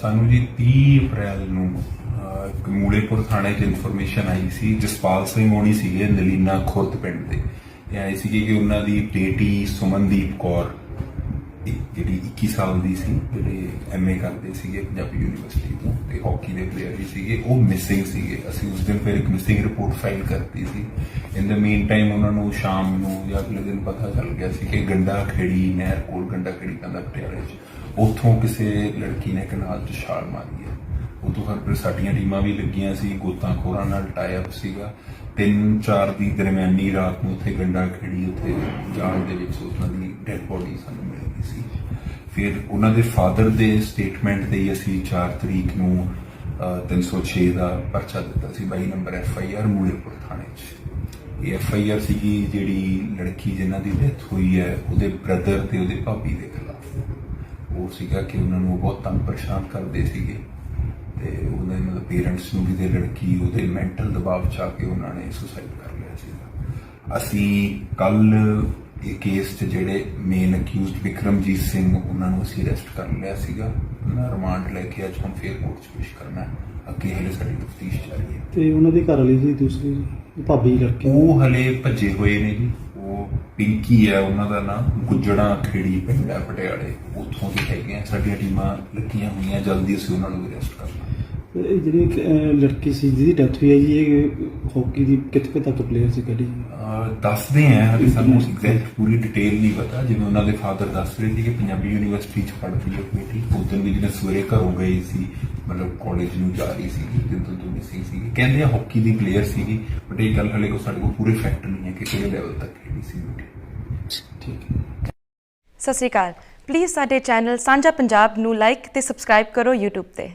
ਸਾਨੂੰ ਜੀ 30 ਅਪ੍ਰੈਲ ਨੂੰ ਮੂਲੇਪੁਰ ਥਾਣੇ 'ਚ ਇਨਫੋਰਮੇਸ਼ਨ ਆਈ ਸੀ, ਜਸਪਾਲ ਸਿੰਘ ਮੋਣੀ ਸੀਗੇ ਨਲੀਨਾ ਖੁਰਦ ਪਿੰਡ ਦੇ। ਇਹ ਆਈ ਸੀ ਕਿ ਉਹਨਾਂ ਦੀ ਬੇਟੀ ਸੁਮਨਦੀਪ ਕੌਰ ਜਿਹੜੀ 21 ਸਾਲ ਦੀ ਸੀ, ਜਿਹੜੇ ਐਮਏ ਕਰਦੇ ਸੀਗੇ ਪੰਜਾਬੀ ਯੂਨੀਵਰਸਿਟੀ ਤੋਂ ਤੇ ਹਾਕੀ ਦੇ ਪਲੇਅਰ ਵੀ ਸੀਗੇ, ਉਹ ਮਿਸਿੰਗ ਸੀਗੇ। ਅਸੀਂ ਉਸ ਦਿਨ ਫਿਰ ਇੱਕ ਮਿਸਿੰਗ ਰਿਪੋਰਟ ਫਾਈਲ ਕਰਤੀ ਸੀ। ਇਨ ਦ ਮੀਨ ਟਾਈਮ ਉਹਨਾਂ ਨੂੰ ਸ਼ਾਮ ਨੂੰ ਜਾਂ ਅਗਲੇ ਦਿਨ ਪਤਾ ਚੱਲ ਗਿਆ ਸੀ ਕਿ ਗੰਡਾ ਖੇੜੀ ਨਹਿਰ ਕੋਲ, ਗੰਡਾ ਖੇੜੀ ਕਹਿੰਦਾ ਪਟਿਆਲੇ 'ਚ। ਉੱਥੋਂ ਕਿਸੇ ਲੜਕੀ ਨੇ ਕਨਾਲ 'ਚ ਛਾਲ ਮਾਰੀ ਹੈ। ਉਦੋਂ ਫਿਰ ਫਿਰ ਸਾਡੀਆਂ ਟੀਮਾਂ ਵੀ ਲੱਗੀਆਂ ਸੀ ਗੋਤਾਖੋਰਾਂ ਨਾਲ ਟਾਈ ਅਪ ਸੀਗਾ। ਤਿੰਨ ਚਾਰ ਦੀ ਦਰਮਿਆਨੀ ਰਾਤ ਨੂੰ ਉੱਥੇ ਗੰਡਾ ਖੜੀ ਉੱਥੇ ਜਾਣ ਦੇ ਵਿੱਚ ਉਹਨਾਂ ਦੀ ਡੈਡ ਬੋਡੀ ਸਾਨੂੰ ਮਿਲ ਗਈ ਸੀ। ਫਿਰ ਉਹਨਾਂ ਦੇ ਫਾਦਰ ਦੇ ਸਟੇਟਮੈਂਟ ਦੇ ਅਸੀਂ 4 ਤਰੀਕ ਨੂੰ ਅਹ, 306 ਦਾ ਪਰਚਾ ਦਿੱਤਾ ਸੀ by number F I R Mulepur ਥਾਣੇ 'ਚ। ਇਹ ਐਫ ਆਈ ਆਰ ਸੀਗੀ ਜਿਹੜੀ ਲੜਕੀ ਜਿਨ੍ਹਾਂ ਦੀ ਡੈਥ ਹੋਈ ਹੈ ਉਹਦੇ ਬ੍ਰਦਰ ਤੇ ਉਹਦੇ ਭਾਬੀ ਦੇ ਖਿਲਾਫ। ਉਹ ਸੀਗਾ ਕਿ ਉਹਨਾਂ ਨੂੰ ਬਹੁਤ ਤੰਗ ਪਰੇਸ਼ਾਨ ਕਰਦੇ ਸੀਗੇ। ਤੇ ਉਹਦੇ ਮਤਲਬ ਪੇਰੈਂਟਸ ਨੂੰ ਵੀ ਤੇ ਲੜਕੀ ਉਹਦੇ ਮੈਂਟਲ ਦਬਾਅ ਚ ਆ ਕੇ ਉਹਨਾਂ ਨੇ ਸੁਸਾਈਡ ਕਰ ਲਿਆ ਸੀਗਾ। ਅਸੀਂ ਕੱਲ ਇਹ ਕੇਸ 'ਚ ਜਿਹੜੇ ਮੇਨ ਅਕਿਊਜ਼ਡ ਵਿਕਰਮਜੀਤ ਸਿੰਘ ਉਹਨਾਂ ਨੂੰ ਅਸੀਂ ਅਰੈਸਟ ਕਰ ਲਿਆ ਸੀਗਾ। ਉਹਨਾਂ ਰਿਮਾਂਡ ਲੈ ਕੇ ਅੱਜ ਹੁਣ ਫੇਰ ਕੋਰਟ 'ਚ ਪੇਸ਼ ਕਰਨਾ ਅੱਗੇ ਹਲੇ ਸਾਡੀ ਤਫਤੀਸ਼ ਜਾਰੀ ਹੈ। ਤੇ ਉਹਨਾਂ ਦੀ ਘਰ ਵਾਲੀ ਸੀ ਦੂਸਰੀ ਜੀ, ਭਾਬੀ ਲੜਕੀ ਉਹ ਹਲੇ ਭੱਜੇ ਹੋਏ ਨੇ ਜੀ। ਉਹ ਪਿੰਕੀ ਹੈ, ਉਹਨਾਂ ਦਾ ਨਾਮ ਗੁੱਜੜਾ ਖੇੜੀ ਪਿੰਡ ਹੈ ਪਟਿਆਲੇ। ਉੱਥੋਂ ਦੇ ਹੈਗੇ ਆ, ਸਾਡੀਆਂ ਟੀਮਾਂ ਲੱਗੀਆਂ ਹੋਈਆਂ, ਜਲਦੀ ਅਸੀਂ ਉਹਨਾਂ ਨੂੰ ਅਰੈਸਟ ਕਰਨਾ ਇਹ ਜਿਹੜੀ ਇੱਕ, ਅਹ, ਲੜਕੀ ਸੀ ਜਿਹਦੀ ਡੈਥ ਹੋਈ ਹੈ ਜੀ ਇਹ ਹਾਕੀ ਦੀ ਕਿੱਥੇ ਤੱਕ ਪਲੇਅਰ ਸੀ ਕਿਹੜੀ? ਅਹ ਦੱਸਦੇ ਆ ਹਲੇ ਸਾਨੂੰ ਐਗਜ਼ੈਕਟ ਪੂਰੀ ਡਿਟੇਲ ਨਹੀਂ ਪਤਾ। ਜਿਵੇਂ ਉਹਨਾਂ ਦੇ ਫਾਦਰ ਦੱਸ ਰਹੇ ਸੀ ਕਿ ਪੰਜਾਬੀ ਯੂਨੀਵਰਸਿਟੀ ਚ ਪੜ੍ਹਦੀ ਹੈ ਬੇਟੀ ਉਦੋਂ ਵੀ ਜਿਹਨੇ ਸਵੇਰੇ ਘਰੋਂ ਗਈ ਸੀ ਮਤਲਬ ਕਾਲਜ ਨੂੰ ਜਾ ਰਹੀ ਸੀ ਜਦੋਂ ਤੋਂ ਮਿਸਿੰਗ ਸੀ ਕਹਿੰਦੇ ਆ ਹਾਕੀ ਦੀ ਪਲੇਅਰ ਸੀਗੀ ਬਟ ਇਹ ਗੱਲ ਹਲੇ ਕੋ ਸਾਡੇ ਕੋਲ ਪੂਰੇ ਫੈਕਟ ਨਹੀਂ ਹੈ ਕਿ ਕਿਹੜੇ ਲੈਵਲ ਤੱਕ ਖੇਡੀ ਸੀ ਬੇਟੀ ਠੀਕ ਹੈ। ਸਤਿ ਸ਼੍ਰੀ ਅਕਾਲ। ਪਲੀਜ਼ ਸਾਡੇ ਚੈਨਲ ਸਾਂਝਾ ਪੰਜਾਬ ਨੂੰ ਲਾਈਕ ਤੇ ਸਬਸਕ੍ਰਾਈਬ ਕਰੋ YouTube ਤੇ।